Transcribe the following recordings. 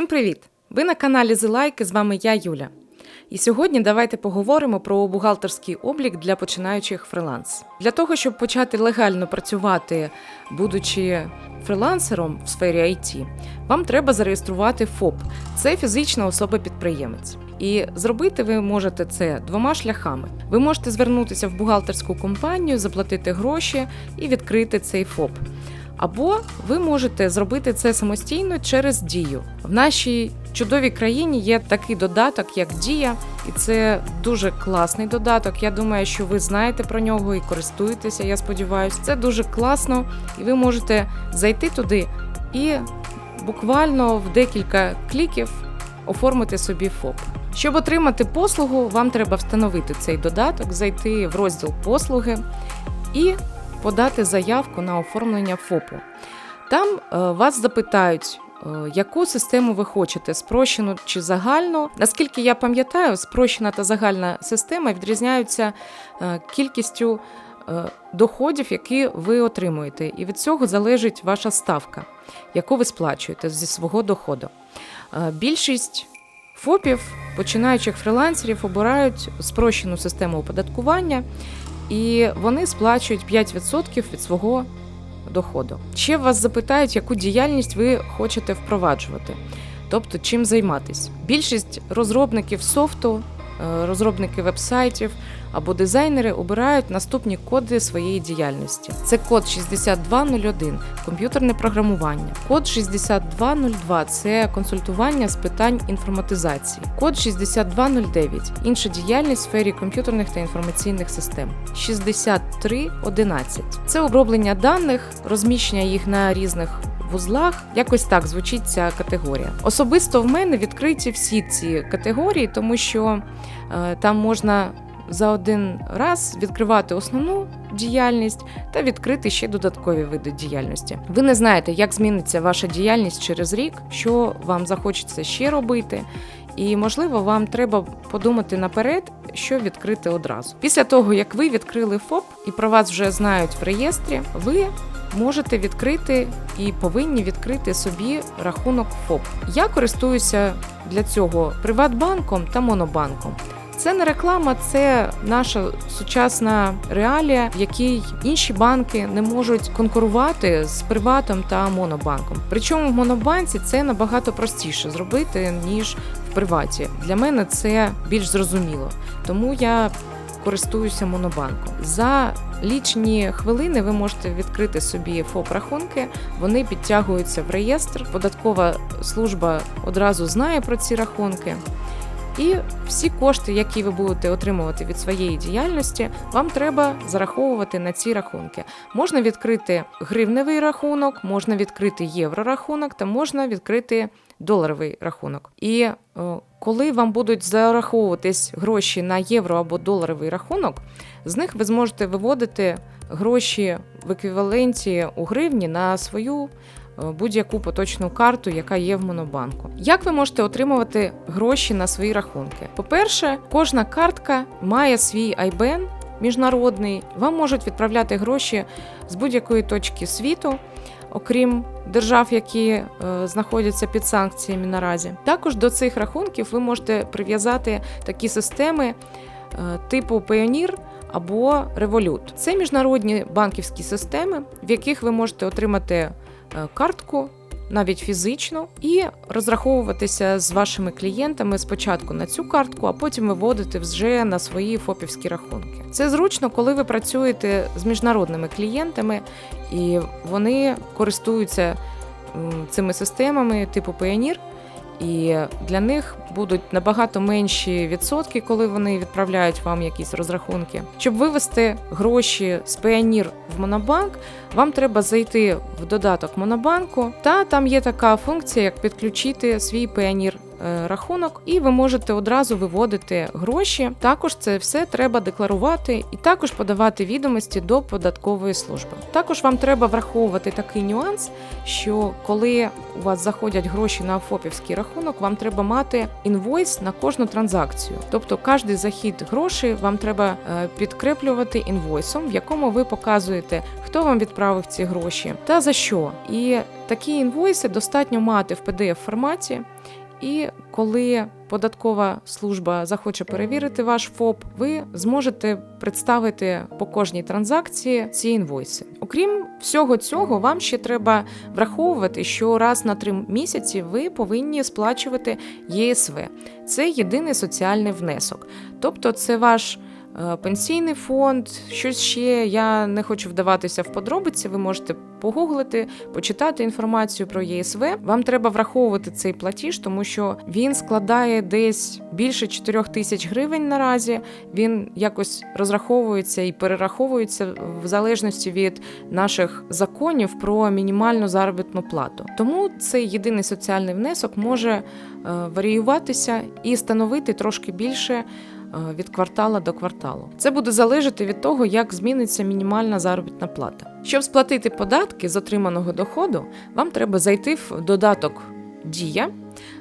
Всім привіт! Ви на каналі Зелайки, з вами я, Юля. І сьогодні давайте поговоримо про бухгалтерський облік для починаючих фриланс. Для того, щоб почати легально працювати, будучи фрилансером в сфері IT, вам треба зареєструвати ФОП. Це фізична особа-підприємець. І зробити ви можете це двома шляхами. Ви можете звернутися в бухгалтерську компанію, заплатити гроші і відкрити цей ФОП. Або ви можете зробити це самостійно через дію. В нашій чудовій країні є такий додаток, як Дія, і це дуже класний додаток. Я думаю, що ви знаєте про нього і користуєтеся. Я сподіваюся, це дуже класно, і ви можете зайти туди і буквально в декілька кліків оформити собі ФОП. Щоб отримати послугу, вам треба встановити цей додаток, зайти в розділ послуги і подати заявку на оформлення ФОПу. Там е, вас запитають, е, яку систему ви хочете, спрощену чи загальну. Наскільки я пам'ятаю, спрощена та загальна система відрізняються е, кількістю доходів, які ви отримуєте, і від цього залежить ваша ставка, яку ви сплачуєте зі свого доходу. Більшість ФОПів, починаючих фрилансерів, обирають спрощену систему оподаткування, і вони сплачують 5% від свого доходу. Ще вас запитають, яку діяльність ви хочете впроваджувати, тобто чим займатись. Більшість розробників софту, розробники вебсайтів або дизайнери обирають наступні коди своєї діяльності. Це код 6201 комп'ютерне програмування, код 6202 це консультування з питань інформатизації, код 6209 інша діяльність в сфері комп'ютерних та інформаційних систем. 6311 це оброблення даних, розміщення їх на різних вузлах. Якось так звучить ця категорія. Особисто в мене відкриті всі ці категорії, тому що е, там можна за один раз відкривати основну діяльність та відкрити ще додаткові види діяльності. Ви не знаєте, як зміниться ваша діяльність через рік, що вам захочеться ще робити. І, можливо, вам треба подумати наперед, що відкрити одразу. Після того, як ви відкрили ФОП і про вас вже знають в реєстрі, ви можете відкрити і повинні відкрити собі рахунок ФОП. Я користуюся для цього Приватбанком та Монобанком. Це не реклама, це наша сучасна реалія, в якій інші банки не можуть конкурувати з приватом та монобанком. Причому в монобанці це набагато простіше зробити ніж в приваті. Для мене це більш зрозуміло, тому я користуюся монобанком. За лічні хвилини ви можете відкрити собі ФОП рахунки. Вони підтягуються в реєстр. Податкова служба одразу знає про ці рахунки. І всі кошти, які ви будете отримувати від своєї діяльності, вам треба зараховувати на ці рахунки. Можна відкрити гривневий рахунок, можна відкрити єврорахунок та можна відкрити доларовий рахунок. І е, коли вам будуть зараховуватись гроші на євро або доларовий рахунок, з них ви зможете виводити гроші в еквіваленті у гривні на свою будь-яку поточну карту, яка є в монобанку. Як ви можете отримувати гроші на свої рахунки? По-перше, кожна картка має свій IBAN міжнародний. Вам можуть відправляти гроші з будь-якої точки світу. Окрім держав, які е, знаходяться під санкціями наразі, також до цих рахунків ви можете прив'язати такі системи е, типу Payoneer або Revolut. Це міжнародні банківські системи, в яких ви можете отримати е, картку. Навіть фізично, і розраховуватися з вашими клієнтами спочатку на цю картку, а потім виводити вже на свої ФОПівські рахунки. Це зручно, коли ви працюєте з міжнародними клієнтами, і вони користуються цими системами типу Payoneer, і для них будуть набагато менші відсотки, коли вони відправляють вам якісь розрахунки. Щоб вивести гроші з Payoneer в Монобанк, вам треба зайти в додаток Монобанку, та там є така функція, як підключити свій е, рахунок, і ви можете одразу виводити гроші. Також це все треба декларувати і також подавати відомості до податкової служби. Також вам треба враховувати такий нюанс, що коли у вас заходять гроші на ФОПівський рахунок, вам треба мати інвойс на кожну транзакцію. Тобто, кожний захід грошей вам треба е, підкріплювати інвойсом, в якому ви показуєте, хто вам відправив ці гроші та за що. І такі інвойси достатньо мати в pdf форматі. І коли податкова служба захоче перевірити ваш ФОП, ви зможете представити по кожній транзакції ці інвойси. Окрім всього цього, вам ще треба враховувати, що раз на три місяці ви повинні сплачувати ЄСВ. Це єдиний соціальний внесок. Тобто, це ваш пенсійний фонд, щось ще. Я не хочу вдаватися в подробиці. Ви можете погуглити, почитати інформацію про ЄСВ. Вам треба враховувати цей платіж, тому що він складає десь більше 4 тисяч гривень наразі. Він якось розраховується і перераховується в залежності від наших законів про мінімальну заробітну плату. Тому цей єдиний соціальний внесок може е, варіюватися і становити трошки більше е, від квартала до кварталу. Це буде залежати від того, як зміниться мінімальна заробітна плата. Щоб сплатити податки з отриманого доходу, вам треба зайти в додаток Дія,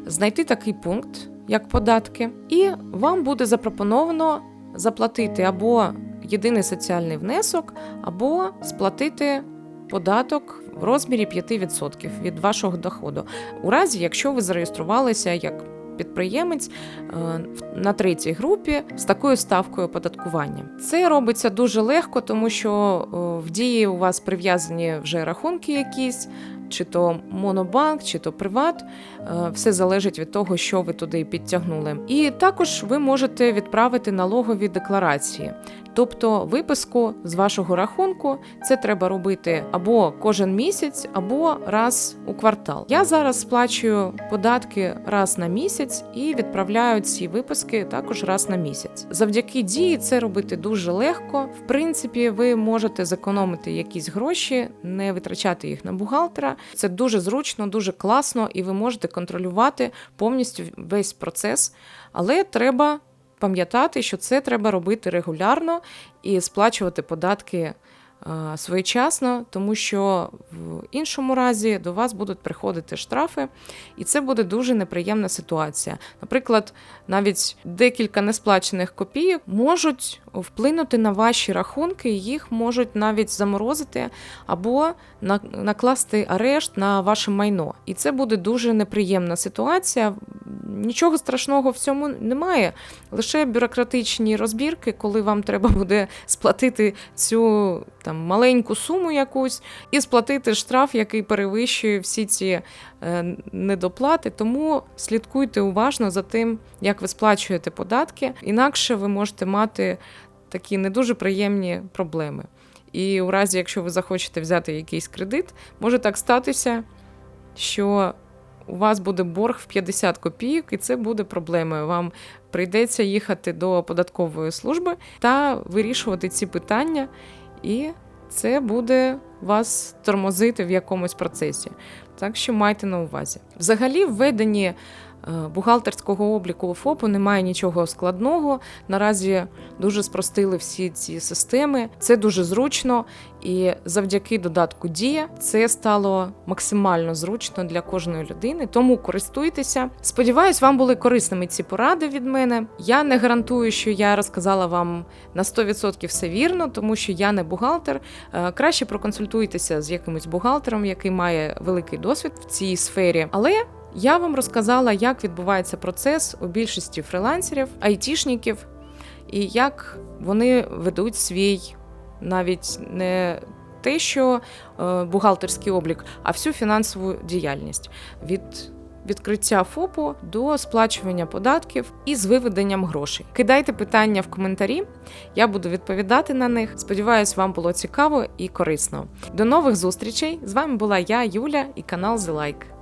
знайти такий пункт, як податки, і вам буде запропоновано заплатити або єдиний соціальний внесок, або сплатити податок в розмірі 5% від вашого доходу, у разі, якщо ви зареєструвалися як підприємець е, на третій групі з такою ставкою оподаткування. Це робиться дуже легко, тому що е, в дії у вас прив'язані вже рахунки якісь. Чи то монобанк, чи то приват, Е, все залежить від того, що ви туди підтягнули. І також ви можете відправити налогові декларації, тобто виписку з вашого рахунку. Це треба робити або кожен місяць, або раз у квартал. Я зараз сплачую податки раз на місяць і відправляю ці виписки також раз на місяць. Завдяки дії це робити дуже легко. В принципі, ви можете зекономити якісь гроші, не витрачати їх на бухгалтера. Це дуже зручно, дуже класно, і ви можете контролювати повністю весь процес. Але треба пам'ятати, що це треба робити регулярно і сплачувати податки своєчасно, тому що в іншому разі до вас будуть приходити штрафи, і це буде дуже неприємна ситуація. Наприклад, навіть декілька несплачених копійок можуть вплинути на ваші рахунки, їх можуть навіть заморозити або накласти арешт на ваше майно. І це буде дуже неприємна ситуація. Нічого страшного в цьому немає, лише бюрократичні розбірки, коли вам треба буде сплатити цю там маленьку суму якусь і сплатити штраф, який перевищує всі ці е, недоплати. Тому слідкуйте уважно за тим, як ви сплачуєте податки, інакше ви можете мати такі не дуже приємні проблеми. І у разі, якщо ви захочете взяти якийсь кредит, може так статися, що у вас буде борг в 50 копійок, і це буде проблемою. Вам прийдеться їхати до податкової служби та вирішувати ці питання, і це буде вас тормозити в якомусь процесі. Так що майте на увазі. Взагалі, в веденні е, бухгалтерського обліку ФОПу немає нічого складного. Наразі дуже спростили всі ці системи. Це дуже зручно, і завдяки додатку Дія це стало максимально зручно для кожної людини. Тому користуйтеся. Сподіваюсь, вам були корисними ці поради від мене. Я не гарантую, що я розказала вам на 100% все вірно, тому що я не бухгалтер. Е, Краще проконсультуйтеся з якимось бухгалтером, який має великий досвід в цій сфері. Але я вам розказала, як відбувається процес у більшості фрилансерів, айтішників, і як вони ведуть свій навіть не те, що е, бухгалтерський облік, а всю фінансову діяльність від відкриття ФОПу до сплачування податків і з виведенням грошей. Кидайте питання в коментарі, я буду відповідати на них. Сподіваюсь, вам було цікаво і корисно. До нових зустрічей! З вами була я, Юля, і канал The Like.